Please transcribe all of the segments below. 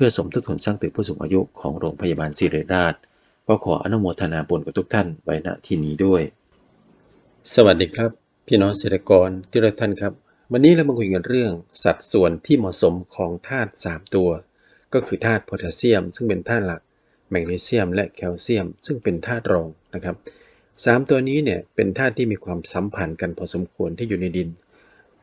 เพื่อสมทบทุนสร้างตึกผู้สูงอายุของโรงพยาบาลศิริราช ก็ขออนุโมทนาบุญกับทุกท่านไว้ณที่นี้ด้วย สวัสดีครับ พี่น้องเกษตรกรที่รักท่านครับ วันนี้เรามาคุยกันเรื่อง สัดส่วนที่เหมาะสมของธาตุ3ตัว ก็คือธาตุโพแทสเซียม ซึ่งเป็นธาตุหลัก แมกนีเซียม และแคลเซียม ซึ่งเป็นธาตุรองนะครับสามตัวนี้เนี่ยเป็นธาตุที่มีความสัมพันธ์กันพอสมควรที่อยู่ในดิน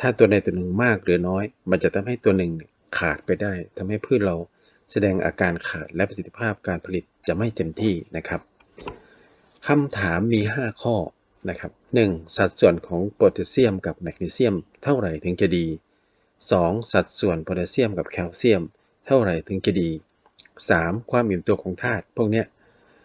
ถ้าตัวใดตัวหนึ่งมากหรือน้อย มันจะทำให้ตัวหนึ่งขาดไปได้ทำให้พืชเรา แสดงอาการขาดและประสิทธิภาพการผลิตจะไม่เต็มที่นะครับคำถามมี 5 ข้อนะครับ 1. สัดส่วนของโพแทสเซียมกับแมกนีเซียมเท่าไหร่ถึงจะดี 2. สัดส่วนโพแทสเซียมกับแคลเซียม เท่าไหร่ถึงจะดี 3. ความอิ่มตัวของธาตุพวกเนี้ย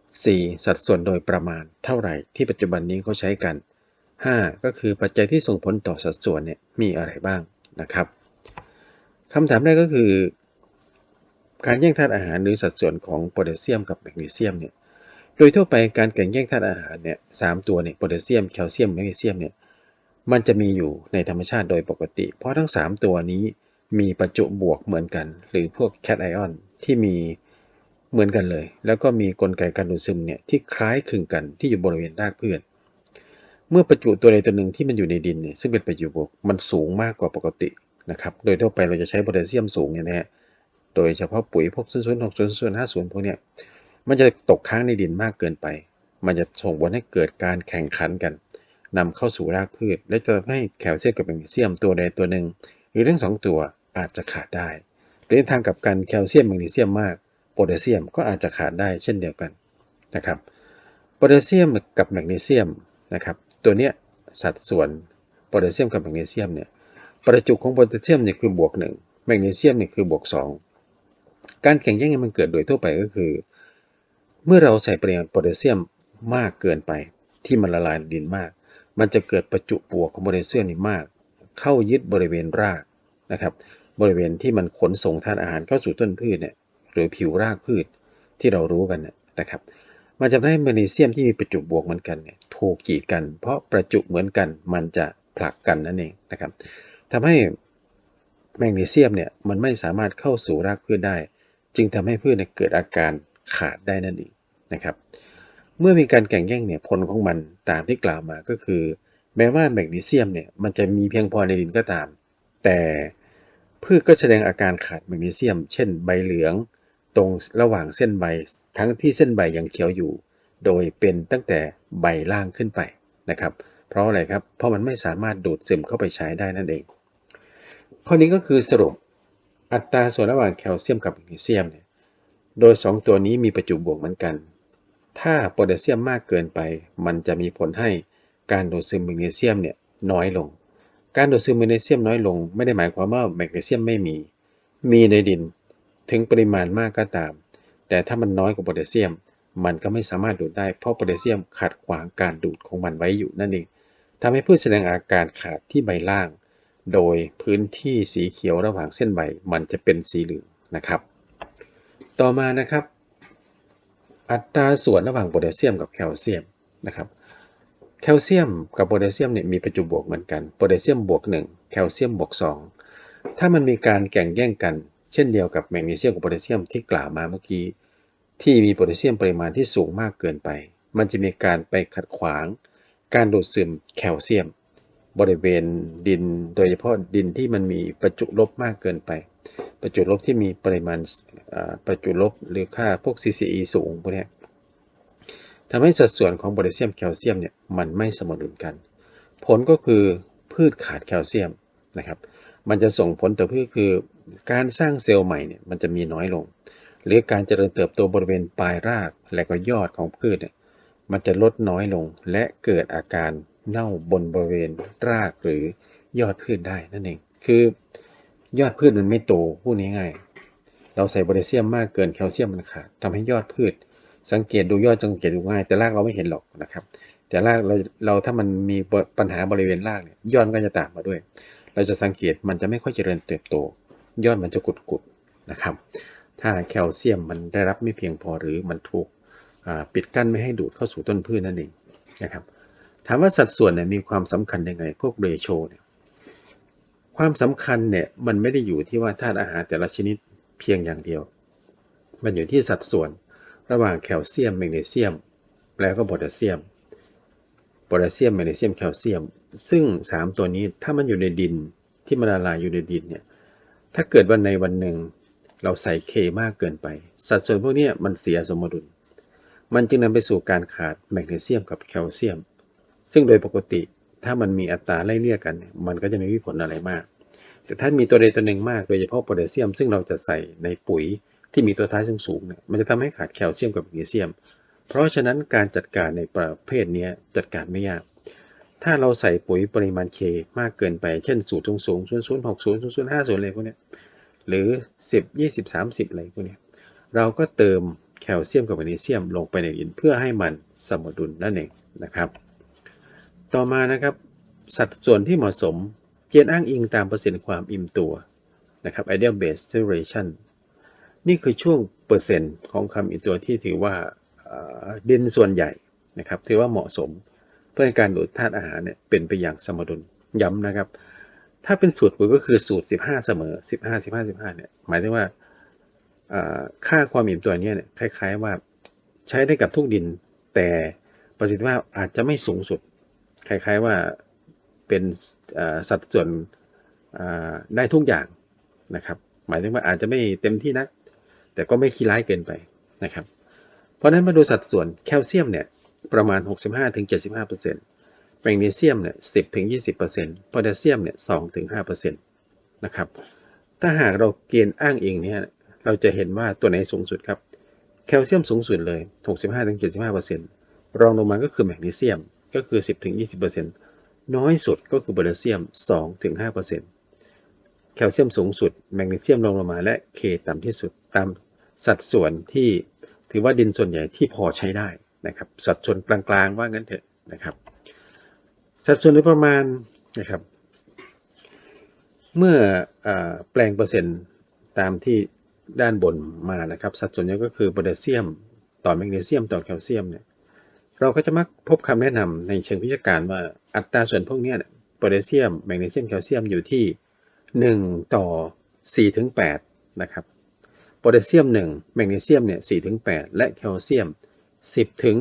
4. สัดส่วนโดยประมาณเท่าไหร่ที่ปัจจุบันนี้เขาใช้กัน 5. ก็คือปัจจัยที่ส่งผลต่อสัดส่วนเนี่ยมีอะไรบ้างนะครับคำถามแรกก็คือ การแย่งธาตุอาหารหรือสัดส่วนของโพแทสเซียมกับแมกนีเซียมเนี่ยโดยทั่วไปการแข่งแย่งธาตุอาหารเนี่ยสามตัวเนี่ยโพแทสเซียมแคลเซียมแมกนีเซียมเนี่ยมันจะมีอยู่ในธรรมชาติโดยปกติ เพราะทั้ง 3 ตัวนี้มีประจุบวกเหมือนกัน หรือพวกแคทไอออนที่มีเหมือนกันเลย แล้วก็มีกลไกการดูดซึมเนี่ยที่คล้ายคลึงกันที่อยู่บริเวณรากพืชเมื่อประจุตัวใดตัวหนึ่งที่มันอยู่ในดินเนี่ยซึ่งเป็นประจุบวกมันสูงมากกว่าปกตินะครับโดยทั่วไปเราจะใช้โพแทสเซียมสูงเนี่ยนะฮะ โดยเฉพาะปุ๋ยพวก0 0 6 0 0 5 0พวกเนี้ยมันจะตกค้างในดินมากเกินไป มันจะส่งผลให้เกิดการแข่งขันกันนำเข้าสู่รากพืช และจะทำให้แคลเซียมกับแมกนีเซียมตัวใดตัวหนึ่ง หรือทั้งสองตัวอาจจะขาดได้หรือในทางกับการแคลเซียมแมกนีเซียมมากโพแทสเซียมก็อาจจะขาดได้เช่นเดียวกันนะครับโพแทสเซียมกับแมกนีเซียมนะครับตัวเนี้ยสัดส่วนโพแทสเซียมกับแมกนีเซียมเนี่ยประจุของโพแทสเซียมเนี่ยคือบวกหนึ่งแมกนีเซียมเนี่ยคือบวกสอง การแข่งแย่งกันมันเกิดโดยทั่วไปก็คือ เมื่อเราใส่ปริมาณโพแทสเซียมมากเกินไป ที่มันละลายดินมาก มันจะเกิดประจุบวกของโพแทสเซียมนี่มาก เข้ายึดบริเวณรากนะครับ บริเวณที่มันขนส่งธาตุอาหารเข้าสู่ต้นพืชเนี่ยหรือผิวรากพืชที่เรารู้กันนะครับ มันจะทำให้แมกนีเซียมที่มีประจุบวกเหมือนกันเนี่ยถูกกีดกัน เพราะประจุเหมือนกันมันจะผลักกันนั่นเองนะครับทำให้ แมกนีเซียมเนี่ยมันไม่สามารถเข้าสู่รากพืชได้ จึงทำให้พืชเกิดอาการขาดได้นั่นเองนะครับ เมื่อมีการแข่งแย่งเนี่ยผลของมันตามที่กล่าวมาก็คือ แม้ว่าแมกนีเซียมเนี่ยมันจะมีเพียงพอในดินก็ตาม แต่พืชก็แสดงอาการขาดแมกนีเซียม เช่น ใบเหลือง ตรงระหว่างเส้นใบ ทั้งที่เส้นใบยังเขียวอยู่ โดยเป็นตั้งแต่ใบล่างขึ้นไปนะครับ เพราะอะไรครับ เพราะมันไม่สามารถดูดซึมเข้าไปใช้ได้นั่นเอง ข้อนี้ก็คือสรุปอัตราส่วนระหว่างแคลเซียมกับแมกนีเซียมเนี่ยโดย 2 ตัวนี้มีประจุบวกเหมือนกัน ถ้าโพแทสเซียมมากเกินไป มันจะมีผลให้การดูดซึมแมกนีเซียมเนี่ยน้อยลง การดูดซึมแมกนีเซียมน้อยลง ไม่ได้หมายความว่าแมกนีเซียมไม่มี มีในดินถึงปริมาณมากก็ตาม แต่ถ้ามันน้อยกว่าโพแทสเซียม มันก็ไม่สามารถดูดได้เพราะโพแทสเซียมขัดขวางการดูดของมันไว้อยู่นั่นเองทำให้พืชแสดงอาการขาดที่ใบล่าง โดยพื้นที่สีเขียวระหว่างเส้นใบมันจะเป็นสีเหลืองนะครับ ต่อมานะครับ อัตราส่วนระหว่างโพแทสเซียมกับแคลเซียมนะครับ แคลเซียมกับโพแทสเซียมเนี่ยมีประจุบวกเหมือนกัน โพแทสเซียมบวก1แคลเซียมบวก2 ถ้ามันมีการแข่งแย่งกัน เช่นเดียวกับแมกนีเซียมกับโพแทสเซียมที่กล่าวมาเมื่อกี้ ที่มีโพแทสเซียมปริมาณที่สูงมากเกินไป มันจะมีการไปขัดขวาง การดูดซึมแคลเซียม บริเวณดิน โดยเฉพาะดินที่มันมีประจุลบมากเกินไป ประจุลบที่มีปริมาณประจุลบหรือค่าพวก CCE สูงพวกนี้ทำให้สัดส่วนของโพแทสเซียมแคลเซียมเนี่ยมันไม่สมดุลกัน ผลก็คือพืชขาดแคลเซียมนะครับ มันจะส่งผลต่อพืชคือการสร้างเซลล์ใหม่เนี่ยมันจะมีน้อยลง หรือการเจริญเติบโตบริเวณปลายรากและก็ยอดของพืชเนี่ยมันจะลดน้อยลงและเกิดอาการ เน่าบนบริเวณรากหรือยอดพืชได้นั่นเอง คือยอดพืชมันไม่โตพูดง่ายๆเราใส่โพแทสเซียมมากเกินแคลเซียมมันขาดทำให้ยอดพืช สังเกตดูยอดสังเกตดูง่าย แต่รากเราไม่เห็นหรอกนะครับ แต่รากเราเราถ้ามันมีปัญหาบริเวณรากเนี่ยยอดก็จะตามมาด้วย เราจะสังเกตมันจะไม่ค่อยเจริญเติบโต ยอดมันจะกุดๆนะครับ ถ้าแคลเซียมมันได้รับไม่เพียงพอหรือมันถูกปิดกั้นไม่ให้ดูดเข้าสู่ต้นพืชนั่นเองนะครับ ถามว่าสัดส่วนเนี่ยมีความสำคัญยังไง พวกเรโชเนี่ยความสำคัญเนี่ยมันไม่ได้อยู่ที่ว่าธาตุอาหารแต่ละชนิดเพียงอย่างเดียว มันอยู่ที่สัดส่วนระหว่างแคลเซียมแมกนีเซียม แล้วก็โพแทสเซียมโพแทสเซียมแมกนีเซียมแคลเซียม ซึ่ง 3 ตัวนี้ถ้ามันอยู่ในดินที่มันละลายอยู่ในดินเนี่ยถ้าเกิดวันในวันหนึ่งเราใส่เคมากเกินไป สัดส่วนพวกนี้มันเสียสมดุล มันจึงนำไปสู่การขาดแมกนีเซียมกับแคลเซียม ซึ่งโดยปกติถ้ามันมีอัตราไล่เลี่ยกัน มันก็จะไม่มีผลอะไรมาก แต่ถ้ามีตัวใดตัวหนึ่งมากโดยเฉพาะโพแทสเซียม ซึ่งเราจะใส่ในปุ๋ยที่มีตัวท้ายสูงๆเนี่ยมันจะทำให้ขาดแคลเซียมกับแมกนีเซียม เพราะฉะนั้นการจัดการในประเภทนี้จัดการไม่ยาก ถ้าเราใส่ปุ๋ยปริมาณเคมากเกินไป เช่นสูตรสูงสูงศูนย์ศูนย์หกศูนย์ศูนย์ศูนย์ห้าศูนย์อะไรพวกนี้หรือสิบยี่สิบสามสิบอะไรพวกนี้เราก็เติมแคลเซียมกับแมกนีเซียมลงไปในดินเพื่อให้มันสมดุลนั่นเองนะครับ ต่อมานะครับ สัดส่วนที่เหมาะสมเกณฑ์อ้างอิงตามเปอร์เซ็นต์ความอิ่มตัวนะครับ ideal base saturation นี่คือช่วงเปอร์เซ็นต์ของคำอิ่มตัวที่ถือว่าดินส่วนใหญ่นะครับถือว่าเหมาะสม เพื่อให้การดูดธาตุอาหารเนี่ยเป็นไปอย่างสมดุลย้ำนะครับ ถ้าเป็นสูตรปุ๋ยก็คือสูตร 15 เสมอ 15 15 15เนี่ยหมายถึงว่าค่าความอิ่มตัวนเนี่ยคล้าย ๆว่าใช้ได้กับทุกดินแต่ประสิทธิภาพอาจจะไม่สูงสุด คล้ายๆว่าเป็นสัดส่วนได้ทุกอย่างนะครับ หมายถึงว่าอาจจะไม่เต็มที่นัก แต่ก็ไม่ขี้ร้ายเกินไปนะครับ เพราะนั้นมาดูสัดส่วนแคลเซียมเนี่ยประมาณ 65-75%แมกนีเซียมเนี่ย10-20%โพแทสเซียมเนี่ย2-5%นะครับ ถ้าหากเราเกณฑ์อ้างเองเนี่ยเราจะเห็นว่าตัวไหนสูงสุดครับ แคลเซียมสูงสุดเลย 65-75%รองลงมาก็คือแมกนีเซียม ก็คือ 10-20%น้อยสุดก็คือโพแทสเซียม 2-5%แคลเซียมสูงสุด แมกนีเซียมรองลงมาและเคต่ำที่สุดตามสัดส่วนที่ถือว่าดินส่วนใหญ่ที่พอใช้ได้นะครับ สัดส่วนกลางๆว่างั้นเถอะนะครับ สัดส่วนโดยประมาณนะครับ เมื่ออแปลงเปอร์เซ็นต์ตามที่ด้านบนมานะครับ สัดส่วนนี้ก็คือโพแทสเซียม ต่อแมกนีเซียมต่อแคลเซียมเนี่ย เราก็จะมักพบคำแนะนำในเชิงวิชาการว่าอัตราส่วนพวกนี้โพแทสเซียมแมกนีเซียมแคลเซียมอยู่ที่ 1 ต่อ4ถึง8นะครับโพแทสเซียม 1 แมกนีเซียมเนี่ย4ถึง8และแคลเซียม 10ถึง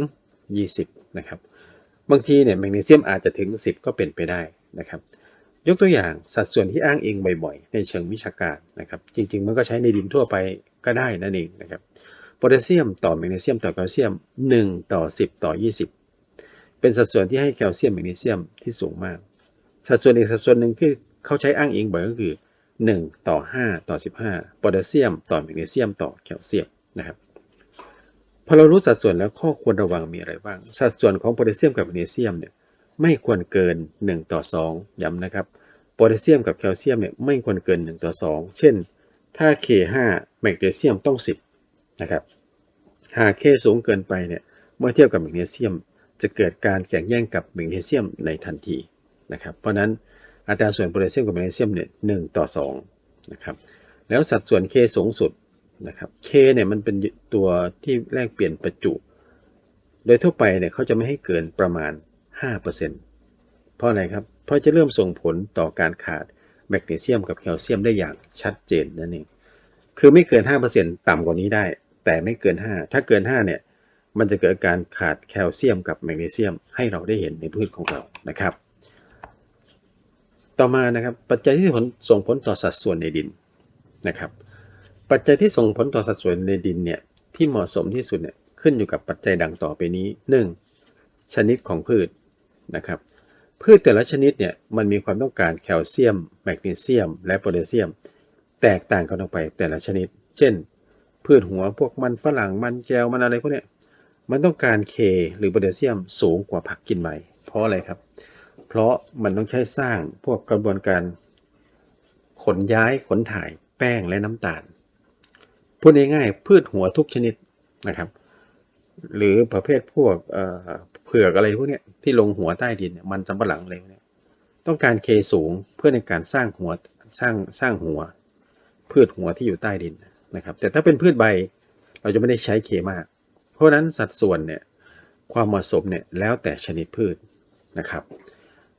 20นะครับบางทีเนี่ยแมกนีเซียมอาจจะถึง 10 ก็เป็นไปได้นะครับยกตัวอย่างสัดส่วนที่อ้างอิงบ่อยๆ ในเชิงวิชาการนะครับจริงๆ มันก็ใช้ในดินทั่วไปก็ได้นั่นเองนะครับ โพแทสเซียมต่อแมกนีเซียมต่อแคลเซียม 1 ต่อ 10 ต่อ 20 เป็นสัดส่วนที่ให้แคลเซียมแมกนีเซียมที่สูงมาก สัดส่วนอีกสัดส่วนหนึ่งที่เขาใช้อ้างอิงบ่อยก็คือ 1 ต่อ 5 ต่อ 15โพแทสเซียม ต่อแมกนีเซียม ต่อแคลเซียมนะครับพอเรารู้สัดส่วนแล้วข้อควรระวังมีอะไรบ้าง สัดส่วนของโพแทสเซียมกับแมกนีเซียมเนี่ยไม่ควรเกิน 1 ต่อ 2 ย้ำนะครับโพแทสเซียมกับแคลเซียมเนี่ยไม่ควรเกิน 1 ต่อ 2 เช่น ถ้า K5 แมกนีเซียมต้อง 10 นะครับ หาก K สูงเกินไปเนี่ยเมื่อเทียบกับแมกนีเซียม จะเกิดการแข่งแย่งกับแมกนีเซียมในทันทีนะครับ เพราะนั้นอัตราส่วนโพแทสเซียมกับแมกนีเซียมเนี่ยหต่อ2นะครับแล้วสัดส่วน K สูงสุดนะครับ K เนี่ยมันเป็นตัวที่แลกเปลี่ยนประจุ โดยทั่วไปเนี่ยเขาจะไม่ให้เกินประมาณ 5%เพราะอะไรครับ เพราะจะเริ่มส่งผลต่อการขาดแมกนีเซียมกับแคลเซียมได้อย่างชัดเจนนั่นเอง คือไม่เกิน 5%ต่ำกว่านี้ได้ แต่ไม่เกิน 5 ถ้าเกิน 5 เนี่ย มันจะเกิดการขาดแคลเซียมกับแมกนีเซียม ให้เราได้เห็นในพืชของเรานะครับ ต่อมานะครับปัจจัยที่ส่งผลต่อสัดส่วนในดินนะครับ ปัจจัยที่ส่งผลต่อสัดส่วนในดินเนี่ยที่เหมาะสมที่สุดเนี่ยขึ้นอยู่กับปัจจัยดังต่อไปนี้ 1. ชนิดของพืชนะครับพืชแต่ละชนิดเนี่ยมันมีความต้องการแคลเซียม แมกนีเซียม และโพแทสเซียม แตกต่างกันออกไปแต่ละชนิด เช่น พืชหัวพวกมันฝรั่งมันแจวมันอะไรพวกเนี้ยมันต้องการเคหรือโพแทสเซียมสูงกว่าผักกินใบ เพราะอะไรครับ เพราะมันต้องใช้สร้างพวกกระบวนการขนย้ายขนถ่ายแป้งและน้ำตาล พูดง่ายๆพืชหัวทุกชนิดนะครับ หรือประเภทพวกเผือกอะไรพวกนี้ที่ลงหัวใต้ดินมันสำปะหลังอะไรพวเนี้ยต้องการเคสูงเพื่อในการสร้างหัวสร้างสร้างหัว พืชหัวที่อยู่ใต้ดิน นะครับ แต่ถ้าเป็นพืชใบเราจะไม่ได้ใช้เคมาก เพราะนั้นสัดส่วนเนี่ยความเหมาะสมเนี่ยแล้วแต่ชนิดพืชนะครับ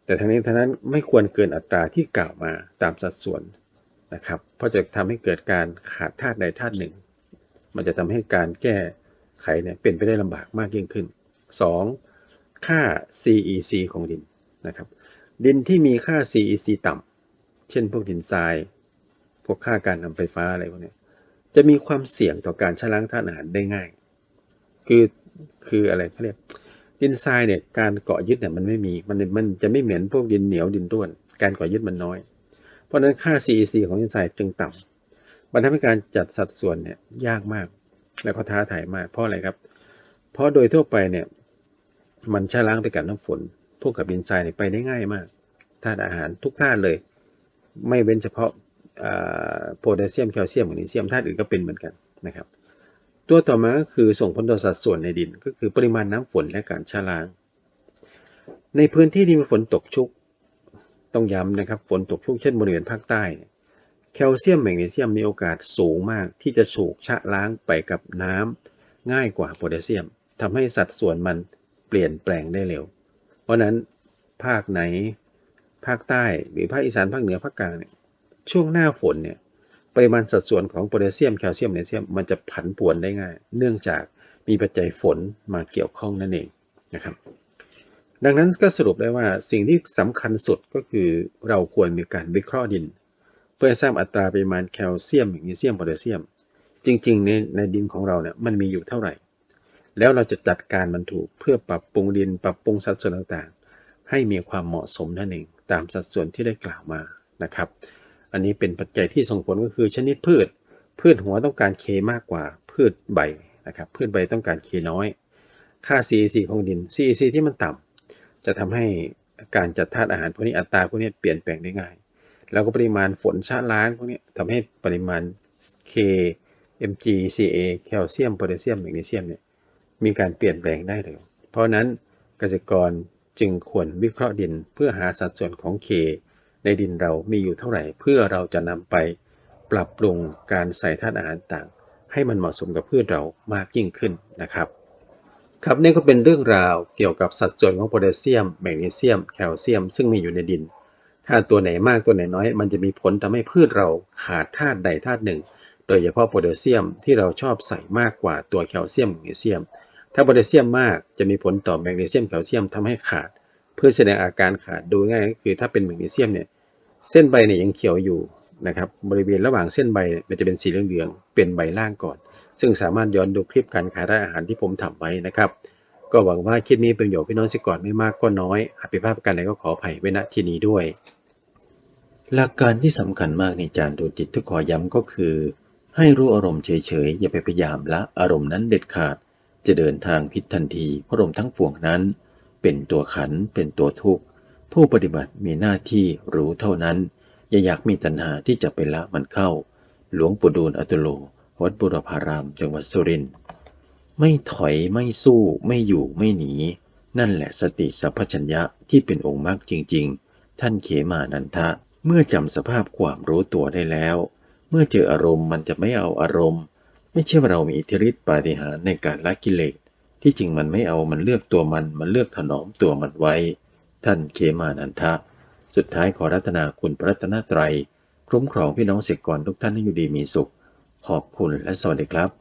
แต่ทั้งนี้ทั้งนั้นไม่ควรเกินอัตราที่กล่าวมาตามสัดส่วนนะครับ เพราะจะทำให้เกิดการขาดธาตุใดธาตุหนึ่ง มันจะทำให้การแก้ไขเนี่ยเป็นไปได้ลำบากมากยิ่งขึ้น 2. ค่า CEC ของดินนะครับ ดินที่มีค่า CEC ต่ำเช่นพวกดินทราย พวกค่าการนำไฟฟ้าอะไรพวกนี้ จะมีความเสี่ยงต่อการชะล้างธาตุอาหารได้ง่าย คือคืออะไรเขาเรียกดินทรายเนี่ยการเกาะยึดเนี่ยมันไม่มีมันมันจะไม่เหมือนพวกดินเหนียวดินร่วน การเกาะยึดมันน้อย เพราะฉะนั้นค่า CEC ของดินทรายจึงต่ำมันทำให้การจัดสัดส่วนเนี่ยยากมาก แล้วก็ท้าทายมากเพราะอะไรครับ เพราะโดยทั่วไปเนี่ยมันชะล้างไปกับน้ำฝน พวกกับดินทรายเนี่ยไปได้ง่ายมากธาตุอาหารทุกธาตุเลย ไม่เว้นเฉพาะ โพแทสเซียมแคลเซียมแมกนีเซียมธาตุอื่นก็เป็นเหมือนกันนะครับ ตัวต่อมาก็คือส่งผลต่อสัดส่วนในดิน ก็คือปริมาณน้ำฝนและการชะล้าง ในพื้นที่ที่มีฝนตกชุกต้องย้ำนะครับฝนตกชุกเช่นบริเวณภาคใต้แคลเซียมแมกนีเซียมมีโอกาสสูงมากที่จะสูกชะล้างไปกับน้ำง่ายกว่าโพแทสเซียมทำให้สัดส่วนมันเปลี่ยนแปลงได้เร็ว เพราะนั้นภาคไหนภาคใต้หรือภาคอีสานภาคเหนือภาคกลางเนี่ย ช่วงหน้าฝนเนี่ยปริมาณสัดส่วนของโพแทสเซียมแคลเซียมแมกนีเซียมมันจะผันผวนได้ง่าย เนื่องจากมีปัจจัยฝนมาเกี่ยวข้องนั่นเองนะครับ ดังนั้นก็สรุปได้ว่าสิ่งที่สำคัญสุดก็คือเราควรมีการวิเคราะห์ดิน เพื่อทราบอัตราปริมาณแคลเซียมแมกนีเซียมโพแทสเซียม จริงๆในในดินของเราเนี่ยมันมีอยู่เท่าไหร่ แล้วเราจะจัดการมันถูกเพื่อปรับปรุงดิน ปรับปรุงสัดส่วนต่างๆ ให้มีความเหมาะสมนั่นเองตามสัดส่วนที่ได้กล่าวมานะครับ อันนี้เป็นปัจจัยที่ส่งผลก็คือชนิดพืช พืชหัวต้องการเคมากกว่าพืชใบนะครับ พืชใบต้องการเคน้อย ค่า CEC ของดิน CEC ที่มันต่ำจะทำให้การจัดธาตุอาหารพวกนี้อัตราพวกนี้เปลี่ยนแปลงได้ง่าย แล้วก็ปริมาณฝนชะล้างพวกนี้ทำให้ปริมาณ K Mg Ca แคลเซียมโพแทสเซียมแมกนีเซียมเนี่ยมีการเปลี่ยนแปลงได้เลย เพราะนั้นเกษตรกรจึงควรวิเคราะห์ดินเพื่อหาสัดส่วนของ K ในดินเรามีอยู่เท่าไหร่ เพื่อเราจะนำไปปรับปรุงการใส่ธาตุอาหารต่าง ให้มันเหมาะสมกับพืชเรามากยิ่งขึ้นนะครับ ครับนี่ก็เป็นเรื่องราวเกี่ยวกับสัดส่วนของโพแทสเซียม แมกนีเซียม แคลเซียม ซึ่งมีอยู่ในดิน ถ้าตัวไหนมากตัวไหนน้อย มันจะมีผลทำให้พืชเราขาดธาตุใดธาตุหนึ่ง โดยเฉพาะโพแทสเซียมที่เราชอบใส่มากกว่าตัวแคลเซียมแมกนีเซียม ถ้าโพแทสเซียมมากจะมีผลต่อแมกนีเซียมแคลเซียมทำให้ขาด พื่อแสดงอาการขาดดูง่ายก็คือถ้าเป็นแมกนีเซียมเนี่ยเส้นใบเนี่ยยังเขียวอยู่นะครับบริเวณระหว่างเส้นใบมันจะเป็นสีเหลืองๆเป็นใบล่างก่อน ซึ่งสามารถย้อนดูคลิปการขาดธาตุอาหารที่ผมทำไว้นะครับ ก็หวังว่าคลิปนี้เป็นประโยชน์พี่น้องสิก่อนไม่มากก็น้อยหากผิดพลาดประการใดก็ขออภัยไว้ณที่นี้ด้วย หลักการที่สำคัญมากในจานดูจิตที่ขอย้ำก็คือ ให้รู้อารมณ์เฉยๆอย่าไปพยายามละอารมณ์นั้นเด็ดขาด จะเดินทางผิดทันทีเพราะอารมณ์ทั้งปวงนั้น เป็นตัวขันเป็นตัวทุกข์ ผู้ปฏิบัติมีหน้าที่รู้เท่านั้น อย่าอยากมีตัณหาที่จะไปละมันเข้า หลวงปู่ดูลอัตุโล วัดบุรพาราม จังหวัดสุรินทร์ไม่ถอยไม่สู้ไม่อยู่ไม่หนี นั่นแหละสติสัพพัญญะที่เป็นองค์มรรคจริง ๆ ท่านเขมานันทะ เมื่อจำสภาพความรู้ตัวได้แล้ว เมื่อเจออารมณ์มันจะไม่เอาอารมณ์ ไม่ใช่ว่าเรามีอิทธิฤทธิปาฏิหาริย์ในการละกิเลส ที่จริงมันไม่เอามันเลือกตัวมัน มันเลือกถนอมตัวมันไว้ ท่านเคมานันทะ สุดท้ายขอรัตนาคุณพระรัตนตรัย คุ้มครองพี่น้องเสกกรทุกท่านให้อยู่ดีมีสุข ขอบคุณและสวัสดีครับ